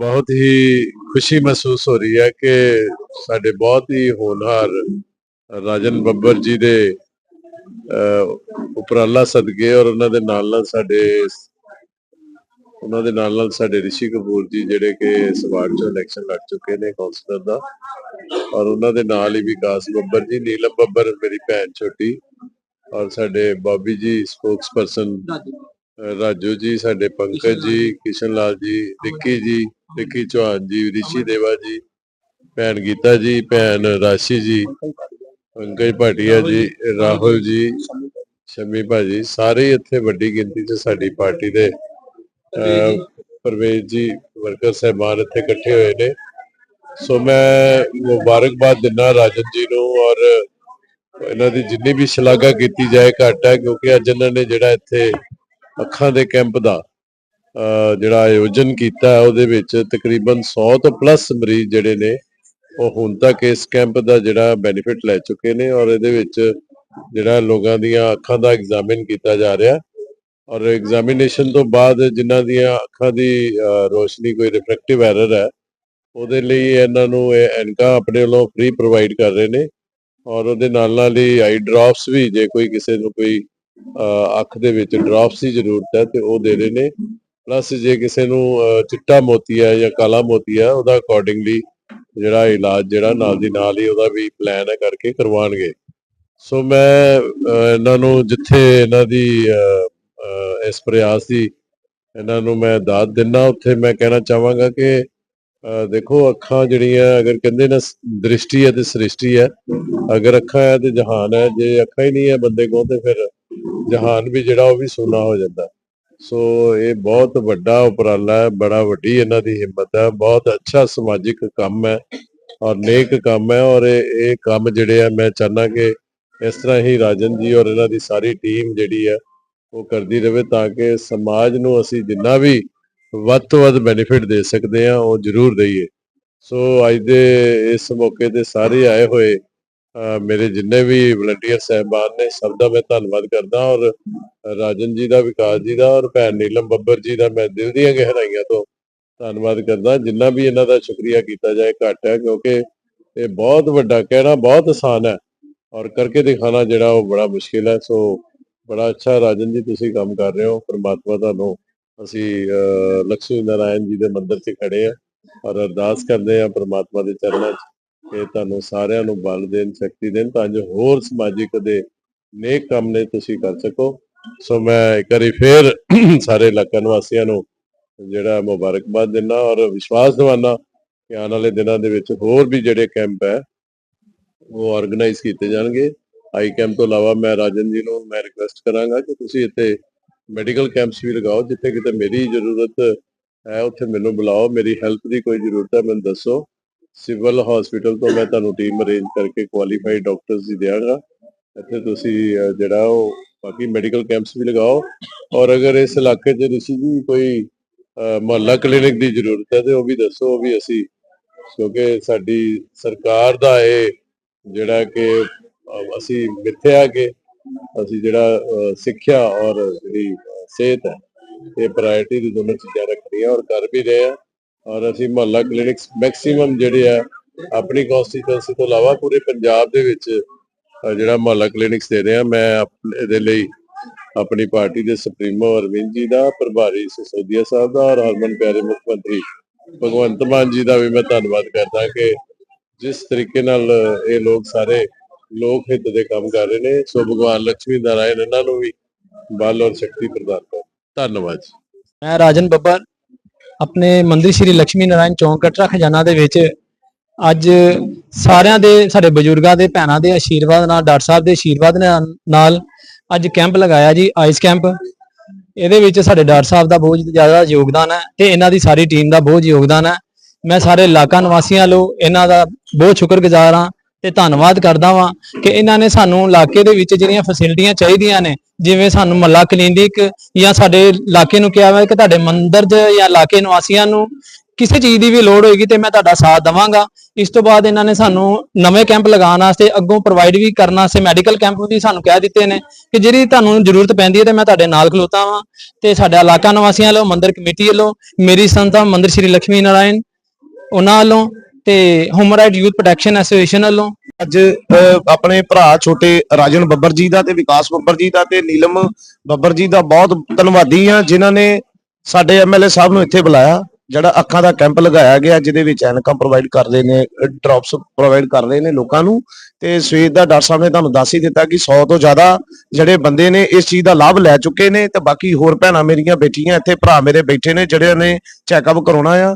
ਬਹੁਤ ਹੀ ਖੁਸ਼ੀ ਮਹਿਸੂਸ ਹੋ ਰਹੀ ਹੈ ਕਿ ਸਾਡੇ ਬਹੁਤ ਹੀ ਹੋਣਹਾਰ ਰਾਜਨ ਬੱਬਰ ਜੀ ਦੇ ਉਪਰਾਲਾ ਸਦਕੇ ਔਰ ਉਹਨਾਂ ਦੇ ਨਾਲ ਨਾਲ ਸਾਡੇ ਉਹਨਾਂ ਦੇ ਨਾਲ ਨਾਲ ਸਾਡੇ ਰਿਸ਼ੀ ਕਪੂਰ ਜੀ ਜਿਹੜੇ ਕਿ ਇਸ ਵਾਰਡ ਚੋਂ ਇਲੈਕਸ਼ਨ ਲੜ ਚੁੱਕੇ ਨੇ ਕਾਉਂਸਲਰ ਦਾ ਔਰ ਉਹਨਾਂ ਦੇ ਨਾਲ ਹੀ ਵਿਕਾਸ ਬੱਬਰ ਜੀ ਨੀਲਮ ਬੱਬਰ ਮੇਰੀ ਭੈਣ ਛੋਟੀ ਔਰ ਸਾਡੇ ਬਾਬੀ ਜੀ ਸਪੋਕਸਪਰਸਨ ਰਾਜੂ। ਜੀ ਸਾਡੇ ਪੰਕਜ ਜੀ ਕਿਸ਼ਨ ਲਾਲ ਜੀ ਵਿੱਕੀ ਜੀ ਵਿੱਕੀ ਚੌਹਾਨ ਜੀ ਰਿਸ਼ੀ ਦੇਵਾ ਜੀ ਭੈਣ ਗੀਤਾ ਜੀ ਭੈਣ ਰਾਸ਼ੀ ਜੀ ਪੰਕਜ ਭਾਟੀਆ ਜੀ ਰਾਹੁਲ ਜੀ ਸ਼ਮੀ ਭਾਜੀ ਸਾਰੇ ਇੱਥੇ ਵੱਡੀ ਗਿਣਤੀ 'ਚ ਸਾਡੀ ਪਾਰਟੀ ਦੇ ਪਰਵੇਜ਼ ਜੀ ਵਰਕਰ ਸਹਿਬਾਨ ਇੱਥੇ ਇਕੱਠੇ ਹੋਏ ਨੇ। ਸੋ ਮੈਂ ਮੁਬਾਰਕਬਾਦ ਦਿੰਦਾ ਰਾਜਨ ਜੀ ਨੂੰ ਔਰ ਇਹਨਾਂ ਦੀ ਜਿੰਨੀ ਵੀ ਸ਼ਲਾਘਾ ਕੀਤੀ ਜਾਏ ਘੱਟ ਹੈ ਕਿਉਂਕਿ ਅੱਜ ਇਹਨਾਂ ਨੇ ਜਿਹੜਾ ਇੱਥੇ ਅੱਖਾਂ ਦੇ ਕੈਂਪ ਦਾ ਜਿਹੜਾ ਆਯੋਜਨ ਕੀਤਾ ਹੈ, ਉਹਦੇ ਵਿੱਚ ਤਕਰੀਬਨ 100 ਤੋਂ ਪਲੱਸ ਮਰੀਜ਼ ਜਿਹੜੇ ਨੇ ਉਹ ਹੁਣ ਤੱਕ ਇਸ ਕੈਂਪ ਦਾ ਜਿਹੜਾ ਬੈਨੀਫਿਟ ਲੈ ਚੁੱਕੇ ਨੇ ਔਰ ਇਹਦੇ ਵਿੱਚ ਜਿਹੜਾ ਲੋਕਾਂ ਦੀਆਂ ਅੱਖਾਂ ਦਾ ਐਗਜ਼ਾਮਿਨ ਕੀਤਾ ਜਾ ਰਿਹਾ ਔਰ ਐਗਜ਼ਾਮੀਨੇਸ਼ਨ ਤੋਂ ਬਾਅਦ ਜਿਨ੍ਹਾਂ ਦੀਆਂ ਅੱਖਾਂ ਦੀ ਰੋਸ਼ਨੀ ਕੋਈ ਰਿਫਰੈਕਟਿਵ ਐਰਰ ਹੈ ਉਹਦੇ ਲਈ ਇਹਨਾਂ ਨੂੰ ਇਹ ਐਨਕਾ ਆਪਣੇ ਵੱਲੋਂ ਫ੍ਰੀ ਪ੍ਰੋਵਾਈਡ ਕਰ ਰਹੇ ਨੇ ਔਰ ਉਹਦੇ ਨਾਲ ਨਾਲ ਹੀ ਆਈ ਡ੍ਰੌਪਸ ਵੀ ਜੇ ਕੋਈ ਕਿਸੇ ਨੂੰ ਕੋਈ ਅੱਖ ਦੇ ਵਿੱਚ ਡ੍ਰੌਪਸ ਦੀ ਜ਼ਰੂਰਤ ਹੈ ਤੇ ਉਹ ਦੇ ਰਹੇ ਨੇ ਪਲੱਸ ਜੇ ਕਿਸੇ ਨੂੰ ਚਿੱਟਾ ਮੋਤੀ ਹੈ ਜਾਂ ਕਾਲਾ ਮੋਤੀ ਹੈ ਉਹਦਾ ਅਕੋਰਡਿੰਗਲੀ ਜਿਹੜਾ ਇਲਾਜ ਜਿਹੜਾ ਨਾਲ ਦੀ ਨਾਲ ਹੀ ਉਹਦਾ ਵੀ ਪਲਾਨ ਹੈ ਕਰਕੇ ਕਰਵਾਉਣਗੇ। ਸੋ ਮੈਂ ਇਹਨਾਂ ਨੂੰ ਜਿੱਥੇ ਇਹਨਾਂ ਦੀ ਇਸ ਪ੍ਰਯਾਸ ਦੀ ਇਹਨਾਂ ਨੂੰ ਮੈਂ ਦਾਤ ਦਿੰਨਾ ਉੱਥੇ ਮੈਂ ਕਹਿਣਾ ਚਾਹਾਂਗਾ ਕਿ ਅਹ, ਦੇਖੋ ਅੱਖਾਂ ਜਿਹੜੀਆਂ ਅਗਰ ਕਹਿੰਦੇ ਨਾ ਦ੍ਰਿਸ਼ਟੀ ਹੈ ਤੇ ਸ੍ਰਿਸ਼ਟੀ ਹੈ। ਅਗਰ ਅੱਖਾਂ ਹੈ ਤੇ ਜਹਾਨ ਹੈ ਜੇ ਅੱਖਾਂ ਹੀ ਨਹੀਂ ਹੈ ਬੰਦੇ ਕੋਲ ਤੇ ਫਿਰ ਜਹਾਨ ਵੀ ਜਿਹੜਾ ਉਹ ਵੀ ਸੁੰਨਾ ਹੋ ਜਾਂਦਾ। ਸੋ ਇਹ ਬਹੁਤ ਵੱਡਾ ਉਪਰਾਲਾ ਹੈ, ਬੜਾ ਵੱਡੀ ਇਹਨਾਂ ਦੀ ਹਿੰਮਤ ਹੈ, ਬਹੁਤ ਅੱਛਾ ਸਮਾਜਿਕ ਕੰਮ ਹੈ ਔਰ ਨੇਕ ਕੰਮ ਹੈ ਔਰ ਇਹ ਇਹ ਕੰਮ ਜਿਹੜੇ ਆ, ਮੈਂ ਚਾਹੁੰਦਾ ਕਿ ਇਸ ਤਰ੍ਹਾਂ ਹੀ ਰਾਜਨ ਜੀ ਔਰ ਇਹਨਾਂ ਦੀ ਸਾਰੀ ਟੀਮ ਜਿਹੜੀ ਹੈ, ਉਹ ਕਰਦੀ ਰਹੇ ਤਾਂ ਕਿ ਸਮਾਜ ਨੂੰ ਅਸੀਂ ਜਿੰਨਾ ਵੀ ਵੱਧ ਤੋਂ ਵੱਧ ਬੈਨੀਫਿਟ ਦੇ ਸਕਦੇ ਆ ਉਹ ਜ਼ਰੂਰ ਦਈਏ। ਸੋ ਅੱਜ ਦੇ ਇਸ ਮੌਕੇ ਤੇ ਸਾਰੇ ਆਏ ਹੋਏ ਮੇਰੇ ਜਿੰਨੇ ਵੀ ਵਲੰਟੀਅਰ ਸਹਿਬਾਨ ਨੇ ਸਭ ਦਾ ਮੈਂ ਧੰਨਵਾਦ ਕਰਦਾ ਔਰ ਰਾਜਨ ਜੀ ਦਾ ਵਿਕਾਸ ਜੀ ਦਾ ਔਰ ਭੈਣ ਨੀਲਮ ਬੱਬਰ ਜੀ ਦਾ ਮੈਂ ਦਿਲ ਦੀਆਂ ਗਹਿਰਾਈਆਂ ਤੋਂ ਧੰਨਵਾਦ ਕਰਦਾ। ਜਿੰਨਾ ਵੀ ਇਹਨਾਂ ਦਾ ਸ਼ੁਕਰੀਆ ਕੀਤਾ ਜਾਏ ਘੱਟ ਹੈ ਕਿਉਂਕਿ ਇਹ ਬਹੁਤ ਵੱਡਾ ਕਹਿਣਾ ਬਹੁਤ ਆਸਾਨ ਹੈ ਔਰ ਕਰਕੇ ਦਿਖਾਣਾ ਜਿਹੜਾ ਉਹ ਬੜਾ ਮੁਸ਼ਕਿਲ ਹੈ। ਸੋ ਬੜਾ ਅੱਛਾ ਰਾਜਨ ਜੀ ਤੁਸੀਂ ਕੰਮ ਕਰ ਰਹੇ ਹੋ। ਪਰਮਾਤਮਾ ਤੁਹਾਨੂੰ ਅਸੀਂ ਅਹ, ਲక్ష్ਮੀ ਨਾਰਾਇਣ ਜੀ ਦੇ ਮੰਦਿਰ 'ਚ ਖੜੇ ਆ ਔਰ ਅਰਦਾਸ ਕਰਦੇ ਆ ਪਰਮਾਤਮਾ ਦੇ ਚਰਨਾਂ 'ਚ। ਇਹ ਤੁਹਾਨੂੰ ਸਾਰਿਆਂ ਨੂੰ ਬਲ ਦੇਣ, ਸ਼ਕਤੀ ਦੇਣ, ਤਾਂ ਜੋ ਹੋਰ ਸਮਾਜਿਕ ਦੇ ਨੇਕ ਕੰਮ ਨੇ ਤੁਸੀਂ ਕਰ ਸਕੋ। ਸੋ ਮੈਂ ਇੱਕ ਵਾਰੀ ਫੇਰ ਸਾਰੇ ਇਲਾਕਾ ਨਿਵਾਸੀਆਂ ਨੂੰ ਜਿਹੜਾ ਮੁਬਾਰਕਬਾਦ ਦਿੰਦਾ ਔਰ ਵਿਸ਼ਵਾਸ ਦਿਵਾਨਾ ਕਿ ਆਉਣ ਵਾਲੇ ਦਿਨਾਂ ਦੇ ਵਿੱਚ ਹੋਰ ਵੀ ਜਿਹੜੇ ਕੈਂਪ ਹੈ, ਉਹ ਆਰਗੇਨਾਈਜ਼ ਕੀਤੇ ਜਾਣਗੇ। ਆਈ ਕੈਂਪ ਤੋਂ ਇਲਾਵਾ ਮੈਂ ਰਾਜਨ ਜੀ ਨੂੰ ਮੈਂ ਰਿਕੁਐਸਟ ਕਰਾਂਗਾ ਕਿ ਤੁਸੀਂ ਇੱਥੇ ਮੈਡੀਕਲ ਕੈਂਪਸ ਵੀ ਲਗਾਓ, ਜਿੱਥੇ ਕਿਤੇ ਮੇਰੀ ਜ਼ਰੂਰਤ ਹੈ, ਉੱਥੇ ਮੈਨੂੰ ਬੁਲਾਓ। ਮੇਰੀ ਹੈਲਪ ਦੀ ਕੋਈ ਜ਼ਰੂਰਤ ਹੈ, ਮੈਨੂੰ ਦੱਸੋ। ਸਿਵਲ ਹਸਪੀਟਲ ਤੋਂ ਮੈਂ ਤੁਹਾਨੂੰ ਟੀਮ ਅਰੇਂਜ ਕਰਕੇ ਕੁਆਲੀਫਾਈਡ ਡਾਕਟਰਸ ਦੀ ਦਿਆਂਗਾ। ਇੱਥੇ ਤੁਸੀਂ ਜਿਹੜਾ ਉਹ ਬਾਕੀ ਮੈਡੀਕਲ ਕੈਂਪਸ ਵੀ ਲਗਾਓ। ਔਰ ਅਗਰ ਇਸ ਇਲਾਕੇ 'ਚ ਰਿਸ਼ੀ ਜੀ ਕੋਈ ਮੁਹੱਲਾ ਕਲੀਨਿਕ ਦੀ ਜ਼ਰੂਰਤ ਹੈ ਤੇ ਉਹ ਵੀ ਦੱਸੋ ਉਹ ਵੀ ਅਸੀਂ ਕਿਉਂਕਿ ਸਾਡੀ ਸਰਕਾਰ ਦਾ ਇਹ ਜਿਹੜਾ ਕਿ ਅਹ, ਅਸੀਂ ਮਿੱਥਿਆ ਕਿ ਅਸੀਂ ਜਿਹੜਾ ਸਿੱਖਿਆ ਔਰ ਜਿਹੜੀ ਸਿਹਤ ਹੈ ਇਹ ਪ੍ਰਾਇੋਰਟੀ ਦੀ ਦੋਨੋਂ ਚੀਜ਼ਾਂ ਰੱਖਣੀਆਂ ਔਰ ਕਰ ਵੀ ਰਹੇ ਆ ਔਰ ਅਸੀਂ ਮੁਹੱਲਾ ਕਲੀਨਿਕਸ ਮੈਕਸਿਮਮ ਜਿਹੜੇ ਆ, ਆਪਣੀ ਕਨਸਟੀਟੂਐਂਸੀ ਤੋਂ ਇਲਾਵਾ ਪੂਰੇ ਪੰਜਾਬ ਦੇ ਵਿੱਚ ਜਿਹੜਾ ਮੁਹੱਲਾ ਕਲੀਨਿਕਸ ਦੇ ਰਹੇ ਆ ਮੈਂ ਆਪ- ਇਹਦੇ ਲਈ ਆਪਣੀ ਪਾਰਟੀ ਦੇ ਸੁਪਰੀਮੋ ਅਰਵਿੰਦ ਜੀ ਦਾ, ਪ੍ਰਭਾਰੀ ਸਿਸੋਦੀਆ ਸਾਹਿਬ ਦਾ, ਔਰ ਹਰਮਨ ਪਿਆਰੇ ਮੁੱਖ ਮੰਤਰੀ ਭਗਵੰਤ ਮਾਨ ਜੀ ਦਾ ਵੀ ਮੈਂ ਧੰਨਵਾਦ ਕਰਦਾ ਕਿ ਜਿਸ ਤਰੀਕੇ ਨਾਲ ਇਹ ਲੋਕ ਸਾਰੇ ਲੋਕ ਹਿੱਤ ਦੇ ਕੰਮ ਕਰ ਰਹੇ ਨੇ, ਸੋ ਭਗਵਾਨ ਲక్ష్ਮੀ ਨਾਰਾਇਣ ਇਹਨਾਂ ਨੂੰ ਵੀ ਬਲ ਔਰ ਸ਼ਕਤੀ ਪ੍ਰਦਾਨ ਕਰਨ। ਧੰਨਵਾਦ ਜੀ। ਮੈਂ ਰਾਜਨ ਬੱਬਰ ਆਪਣੇ ਮੰਦਿਰ ਸ਼੍ਰੀ ਲక్ష్ਮੀ ਨਾਰਾਇਣ ਚੌਂਕ ਕਟਰਾ ਖਜ਼ਾਨਾ ਦੇ ਵਿੱਚ ਅੱਜ ਸਾਰਿਆਂ ਦੇ, ਸਾਡੇ ਬਜ਼ੁਰਗਾਂ ਦੇ, ਭੈਣਾਂ ਦੇ ਆਸ਼ੀਰਵਾਦ ਨਾਲ, ਡਾਕਟਰ ਸਾਹਿਬ ਦੇ ਆਸ਼ੀਰਵਾਦ ਨਾਲ- ਅੱਜ ਕੈਂਪ ਲਗਾਇਆ ਜੀ ਆਈਸ ਕੈਂਪ ਇਹਦੇ ਵਿੱਚ ਸਾਡੇ ਡਾਕਟਰ ਸਾਹਿਬ ਦਾ ਬਹੁਤ ਜ਼ਿਆਦਾ ਯੋਗਦਾਨ ਹੈ ਤੇ ਇਹਨਾਂ ਦੀ ਸਾਰੀ ਟੀਮ ਦਾ ਬਹੁਤ ਯੋਗਦਾਨ ਹੈ। ਮੈਂ ਸਾਰੇ ਇਲਾਕਾ ਨਿਵਾਸੀਆਂ ਵੱਲੋਂ ਇਹਨਾਂ ਦਾ ਬਹੁਤ ਸ਼ੁਕਰਗੁਜ਼ਾਰ ਹਾਂ ਤੇ ਧੰਨਵਾਦ ਕਰਦਾ ਵਾਂ ਕਿ ਇਹਨਾਂ ਨੇ ਸਾਨੂੰ ਇਲਾਕੇ ਦੇ ਵਿੱਚ ਜਿਹੜੀਆਂ ਫੈਸਿਲਿਟੀਆਂ ਚਾਹੀਦੀਆਂ ਨੇ, ਜਿਵੇਂ ਸਾਨੂੰ ਮੱਲਾ ਕਲੀਨਿਕ ਜਾਂ ਸਾਡੇ ਇਲਾਕੇ ਨੂੰ ਕਿਹਾ ਹੋਇਆ ਕਿ ਤੁਹਾਡੇ ਮੰਦਰ 'ਚ ਜਾਂ ਇਲਾਕੇ ਨਿਵਾਸੀਆਂ ਨੂੰ ਕਿਸੇ ਚੀਜ਼ ਦੀ ਵੀ ਲੋੜ ਹੋਏਗੀ ਤੇ ਮੈਂ ਤੁਹਾਡਾ ਸਾਥ ਦਵਾਂਗਾ। ਇਸ ਤੋਂ ਬਾਅਦ ਇਹਨਾਂ ਨੇ ਸਾਨੂੰ ਨਵੇਂ ਕੈਂਪ ਲਗਾਉਣ ਵਾਸਤੇ ਅੱਗੋਂ ਪ੍ਰੋਵਾਈਡ ਵੀ ਕਰਨ ਵਾਸਤੇ ਮੈਡੀਕਲ ਕੈਂਪ ਵੀ ਸਾਨੂੰ ਕਹਿ ਦਿੱਤੇ ਨੇ ਕਿ ਜਿਹੜੀ ਤੁਹਾਨੂੰ ਜ਼ਰੂਰਤ ਪੈਂਦੀ ਹੈ ਤੇ ਮੈਂ ਤੁਹਾਡੇ ਨਾਲ ਖਲੋਤਾ ਵਾਂ ਤੇ ਸਾਡਾ ਇਲਾਕਾ ਨਿਵਾਸੀਆਂ ਵੱਲੋਂ, ਮੰਦਰ ਕਮੇਟੀ ਵੱਲੋਂ, ਮੇਰੀ ਸੰਸਥਾ ਮੰਦਰ ਸ਼੍ਰੀ ਲక్ష్ਮੀ ਨਾਰਾਇਣ ਉਹਨਾਂ ਵੱਲੋਂ ਤੇ human right youth protection association ਵੱਲੋਂ? ਅੱਜ ਅਹ, ਆਪਣੇ ਭਰਾ ਛੋਟੇ ਰਾਜਨ ਬੱਬਰ ਜੀ ਦਾ ਤੇ ਵਿਕਾਸ ਬੱਬਰ ਜੀ ਦਾ ਤੇ ਨੀਲਮ ਬੱਬਰ ਜੀ ਦਾ ਬਹੁਤ ਧੰਨਵਾਦੀ ਆ ਜਿਨ੍ਹਾਂ ਨੇ ਸਾਡੇ ਐਮਐਲਏ ਸਾਹਿਬ ਨੂੰ ਇੱਥੇ ਬੁਲਾਇਆ ਜਿਹੜਾ ਅੱਖਾਂ ਦਾ ਕੈਂਪ ਲਗਾਇਆ ਗਿਆ ਜਿਹਦੇ ਵਿੱਚ ਐਨਕਾਂ ਪ੍ਰੋਵਾਈਡ ਕਰਦੇ ਨੇ ਡ੍ਰੌਪਸ ਪ੍ਰੋਵਾਈਡ ਕਰ ਰਹੇ ਨੇ ਲੋਕਾਂ ਨੂੰ। ਤੇ ਸਵੇਰ ਦਾ ਡਾਕਟਰ ਸਾਹਿਬ ਨੇ ਤੁਹਾਨੂੰ ਦੱਸ ਹੀ ਦਿੱਤਾ ਕਿ 100 ਤੋਂ ਜ਼ਿਆਦਾ ਜਿਹੜੇ ਬੰਦੇ ਨੇ ਇਸ ਚੀਜ਼ ਦਾ ਲਾਭ ਲੈ ਚੁੱਕੇ ਨੇ ਤੇ ਬਾਕੀ ਹੋਰ ਭੈਣਾਂ ਮੇਰੀਆਂ ਬੈਠੀਆਂ ਇੱਥੇ ਭਰਾ ਮੇਰੇ ਬੈਠੇ ਨੇ ਜਿਹੜੇ ਨੇ ਚੈੱਕਅਪ ਕਰਾਉਣਾ ਆ।